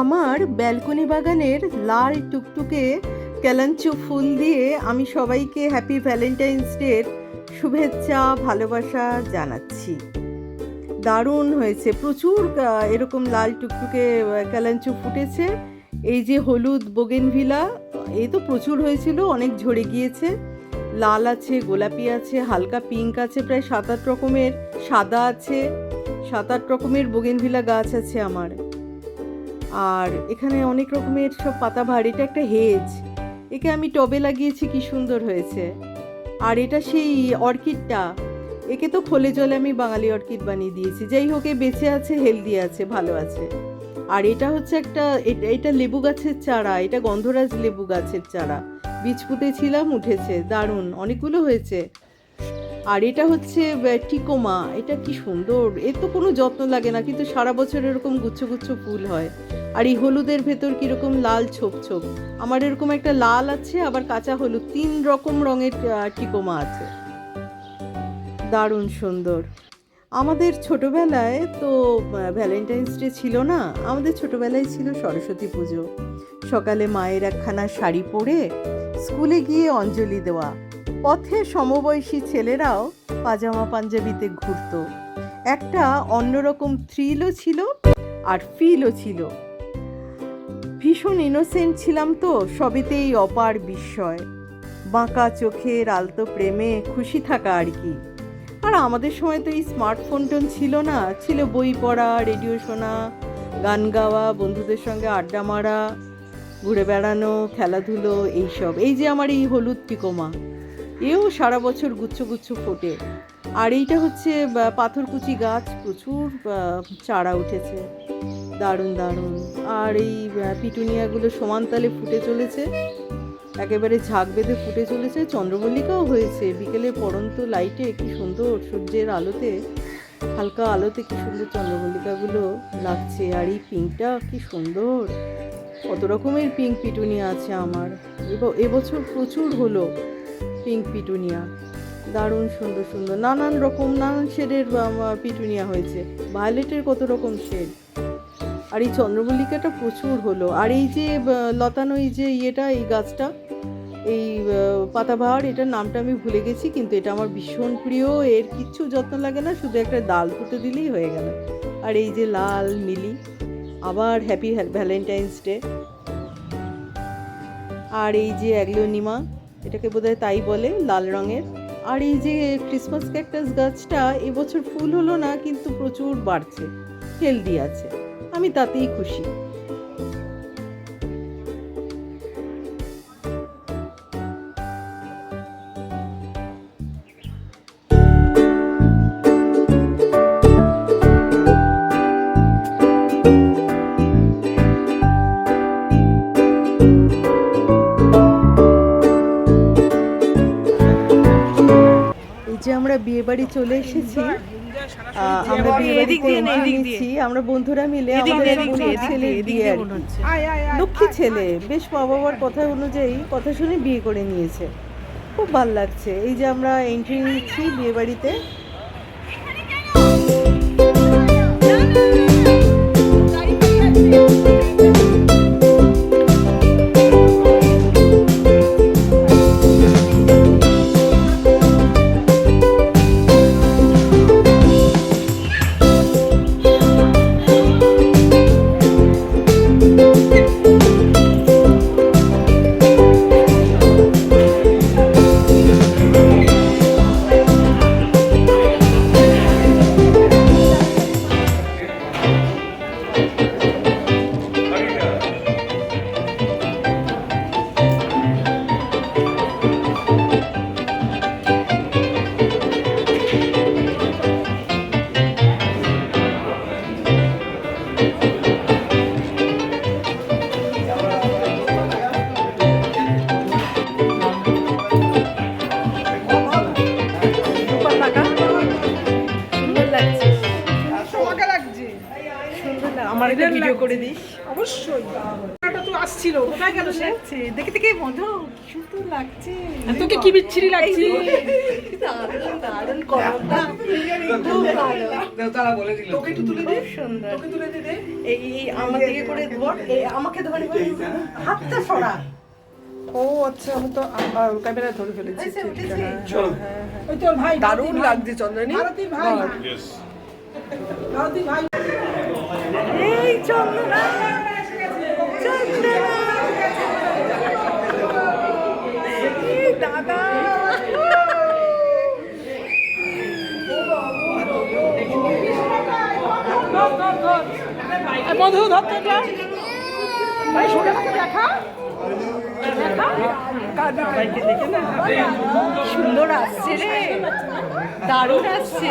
আমার ব্যালকনি বাগানের লাল টুকটুকে ক্যালাঞ্চু ফুল দিয়ে আমি সবাইকে হ্যাপি ভ্যালেন্টাইন্স ডের শুভেচ্ছা, ভালোবাসা জানাচ্ছি। দারুণ হয়েছে। প্রচুর এরকম লাল টুকটুকে ক্যালাঞ্চু ফুটেছে। এই যে হলুদ বোগেনভিলা এই তো প্রচুর হয়েছিল, অনেক ঝরে গিয়েছে। লাল আছে, গোলাপি আছে, হালকা পিঙ্ক আছে, প্রায় সাত আট রকমের সাদা আছে, সাত আট রকমের বোগেনভিলা গাছ আছে আমার। আর এখানে অনেক রকমের সব পাতাবাহার এটা একটা হেজ। একে আমি টবে লাগিয়েছি, কি সুন্দর হয়েছে। আর এটা সেই অর্কিডটা, একে তো খোলে জলে আমি বাঙালি অর্কিড বানিয়ে দিয়েছি। যাই হোক, এ বেঁচে আছে, হেলদি আছে, ভালো আছে। আর এটা হচ্ছে একটা, এটা- লেবু গাছের চারা, এটা গন্ধরাজ লেবু গাছের চারা। বীজ পুঁতেছিলাম উঠেছে, দারুণ, অনেকগুলো হয়েছে। আর এটা হচ্ছে টিকোমা। এটা কি সুন্দর। এর তো কোনো যত্ন লাগে না, কিন্তু সারা বছর এরকম গুচ্ছ গুচ্ছ ফুল হয়। আর এই হলুদের ভেতর কীরকম লাল ছোপ ছোপ। আমার এরকম একটা লাল আছে, আবার কাঁচা হলুদ। তিন রকম রঙের টিকোমা আছে। দারুণ সুন্দর। আমাদের ছোটবেলায় তো ভ্যালেন্টাইন্স ডে ছিল না? আমাদের ছোটবেলায় ছিল সরস্বতী পুজো। সকালে মায়ের একখানা শাড়ি পরে স্কুলে গিয়ে অঞ্জলি দেওয়া। পথে সমবয়সী ছেলেরাও পাজামা পাঞ্জাবিতে ঘুরতো। একটা অন্যরকম থ্রিলও ছিল আর ফিলও ছিল। ভীষণ ইনোসেন্ট ছিলাম তো, সবেতেই অপার বিস্ময়। বাঁকা চোখের আলতো প্রেমে খুশি থাকা আর কি। আর আমাদের সময় তো এই স্মার্টফোন টোন ছিল না, ছিল বই পড়া রেডিও শোনা, গান গাওয়া, বন্ধুদের সঙ্গে আড্ডা মারা, ঘুরে বেড়ানো, খেলাধুলো, এইসব। এই যে আমার এই হলুদ টিকোমা এও সারা বছর গুচ্ছ গুচ্ছ ফোটে। আর এইটা হচ্ছে পাথরকুচি গাছ, প্রচুর চারা উঠেছে। দারুণ দারুণ। আর এই পিটুনিয়াগুলো সমানতালে ফুটে চলেছে। একেবারে ঝাঁক বেঁধে ফুটে চলেছে। চন্দ্রমল্লিকাও হয়েছে। বিকেলে পড়ন্ত লাইটে কি সুন্দর সূর্যের আলোতে, হালকা আলোতে কি সুন্দর চন্দ্রমল্লিকাগুলো লাগছে। আর এই পিঙ্কটা কি সুন্দর। কত রকমের পিঙ্ক পিটুনিয়া আছে আমার। এব- এবছর প্রচুর হলো। পিঙ্ক পিটুনিয়া দারুণ সুন্দর সুন্দর। নানান রকম, নানান শেডের পিটুনিয়া হয়েছে। ভায়োলেটের কত রকম শেড। আর এই চন্দ্রমল্লিকাটা প্রচুর হলো। আর এই যে লতানো এই যে ইয়েটা, এই গাছটা, এই পাতাবাহার, এটার নামটা আমি ভুলে গেছি, কিন্তু এটা আমার ভীষণ প্রিয়। এর কিচ্ছু যত্ন লাগে না, শুধু একটা ডাল পুঁতে দিলেই হয়ে গেল। আর এই যে লাল মিলি আবার হ্যাপি ভ্যালেন্টাইন্স ডে আর এই যে অ্যাগ্লোনিমা এটাকে বোধহয় তাই বলে, লাল রঙের। আর এই যে ক্রিসমাস ক্যাকটাস গাছটা, এবছর ফুল হলো না, কিন্তু প্রচুর বাড়ছে হেলদি আছে। আমি তাতেই খুশি। এই যে আমরা বিয়ে বাড়ি চলে এসেছি আহ, আমরা বিয়ে entry আমরা বন্ধুরা মিলে আমাদের বিয়ে লক্ষ্মী ছেলে বেশ মা বাবার কথা অনুযায়ী কথা শুনে বিয়ে করে নিয়েছে। খুব ভালো লাগছে। এই যে আমরা এন্ট্রি নিচ্ছি বিয়ে বাড়িতে সুন্দর একটা ভিডিও করে দিস। অবশ্যই। তো আসছিল কোথায় গেল সে? দেখে দেখে মধু সুন্দর লাগছে। তোকে কি বিচ্ছিরি লাগছে? দারুণ দারুণ কলমটা। খুব ভালো তারা বলে দিল। তোকে একটু তুলে দে। সুন্দর। তোকে তুলে দে দে। এই আমাকে করে ধর। এই আমাকে ধরে হাতটা সরা। ও আচ্ছা আমি তো ক্যামেরা ধরে ফেলেছি। উঠেছে। হ্যাঁ। চলো। ওই তোর ভাই দারুণ লাগছে চন্দ্রানী ভারতী ভাই। ভারতী ভাই। চন্দনা দাদা। মধু ভাই দেখা। সুন্দর আসছে রে। দারুণ আসছে।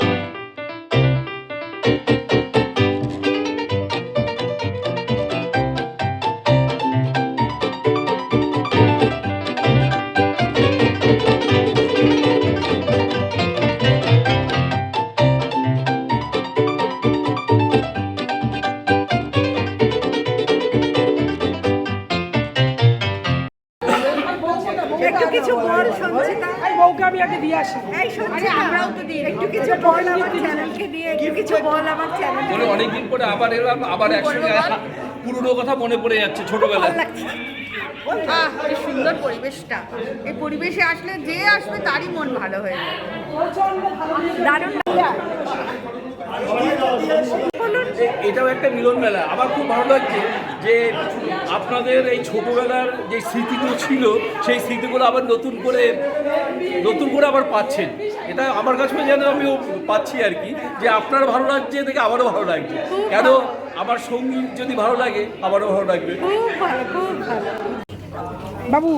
বল সঞ্চিতা এই বউকে আমি আগে দিয়ে আসি। এই সঞ্চিতা আমরাও তো দিই। একটু কিছু বল আমার চ্যানেলকে দিয়ে একটু কিছু বল আমার চ্যানেল বলে অনেকদিন পরে আবার এলাম আবার একসঙ্গে পুরনো কথা মনে পড়ে যাচ্ছে ছোটবেলায়। আহ কি সুন্দর পরিবেশটা। এই পরিবেশে আসলে যে আসবে তারই মন ভালো হয়ে যায় দারুণ। এটাও একটা মিলন মেলা আমার খুব ভালো লাগছে যে আপনাদের এই ছোটোবেলার যে স্মৃতিগুলো ছিল সেই স্মৃতিগুলো আবার নতুন করে নতুন করে আবার পাচ্ছেন। এটা আমার কাছেও যেন আমিও পাচ্ছি আর কি যে আপনার ভালো লাগছে দেখে আমারও ভালো লাগছে। কেন আমার সংগীত যদি ভালো লাগে আমারও ভালো লাগবে। বাবু।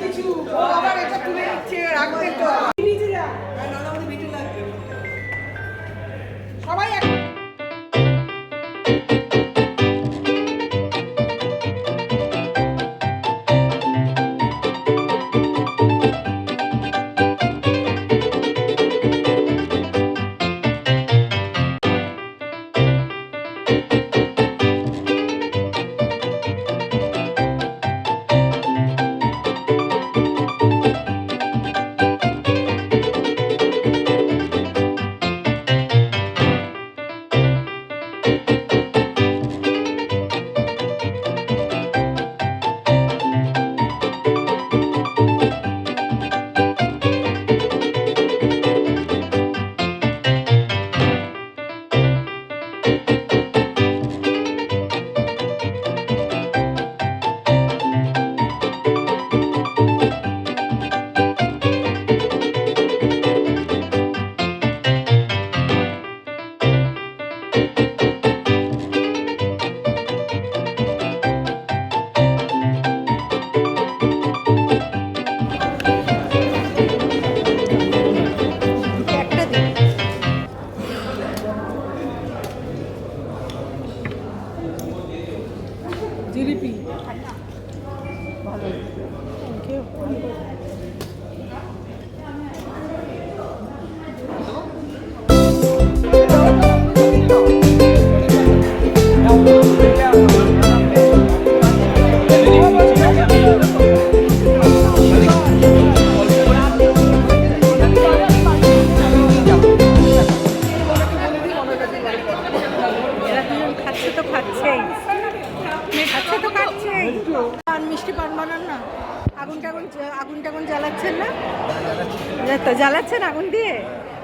কিছু। আবার এটা তুলে নিচ্ছে রাখতে তো।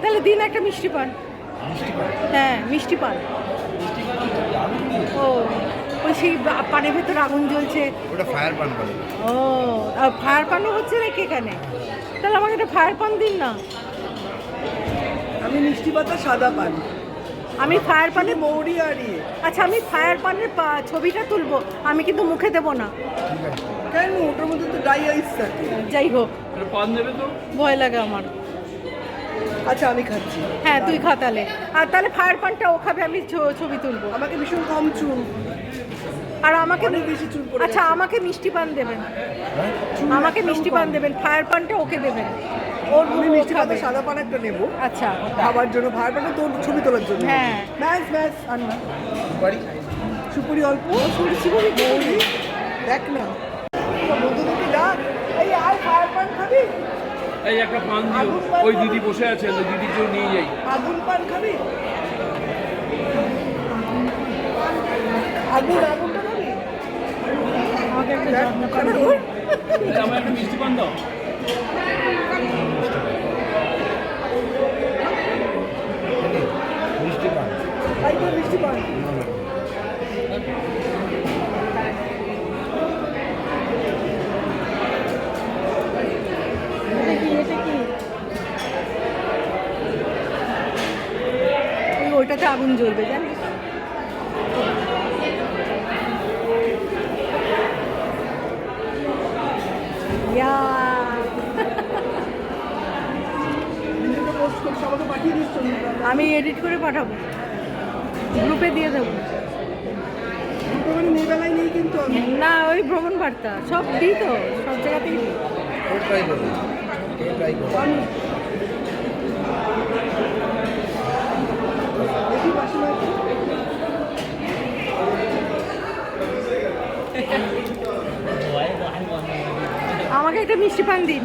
তাহলে দিন একটা মিষ্টি পান। হ্যাঁ মিষ্টি পান। ও ওই সেই পানের ভেতর আগুন জ্বলছে। ওটা ফায়ার পান ও আর ফায়ার পানও হচ্ছে নাকি এখানে? তাহলে আমাকে একটা ফায়ার পান দিন না। আমি মিষ্টি পাতা সাদা পান। আমি ফায়ার পানে মৌরি আর ইয়ে। আচ্ছা আমি ফায়ার পানের পা- ছবিটা তুলবো। আমি কিন্তু মুখে দেবো না। ঠিক আছে। কেন? ওটার মধ্যে তো ড্রাই আইস থাকে। যাই হোক। পান দেবে তো? ভয় লাগে আমার। আচ্ছা আমি খাচ্ছি। হ্যাঁ তুই খা তাহলে। আর তাহলে ফায়ার পানটা ও খাবে আমি ছ- ছবি তুলবো। আমাকে ভীষণ কম চুন আর আমাকে বেশি চুল পড়ে আচ্ছা আমাকে মিষ্টি পান দেবেন। আমাকে মিষ্টি পান। দেবেন ফায়ার পানটা ওকে দেবেন। ওর আমি মিষ্টি পাতা। সাদা পান একটা নেব। আচ্ছা। খাবার জন্য ভাই পাটা তোর ছবি তোলার জন্য। হ্যাঁ। ব্যাস ব্যাস আর না সুপুরি অল্প। সুপুরি দেখ না তো বন্ধুদেরকে ডাক এই আর ফায়ার পান খাবি এই একটা পান দিও। ওই দিদি বসে আছে দিদি দিদির জন্য নিয়ে যাই। আগুন পান খাবি? আগুন আগুনটা খাবি? আমাকে একটা মিষ্টি পান দাও মিষ্টি পান তাই তো মিষ্টি পান এটা কি এটা কি ওই ওইটাতে আগুন জ্বলবে জানিস? আমি এডিট করে পাঠাবো। গ্রুপে দিয়ে দেবো। না ওই ভ্রমণ বার্তা। সব দিই তো সব জায়গাতেই দিই কেউ ট্রাই করবে কেউ ট্রাই করবে আমি দেখি বাসি নয় তো? আমাকে একটা মিষ্টি পান দিন।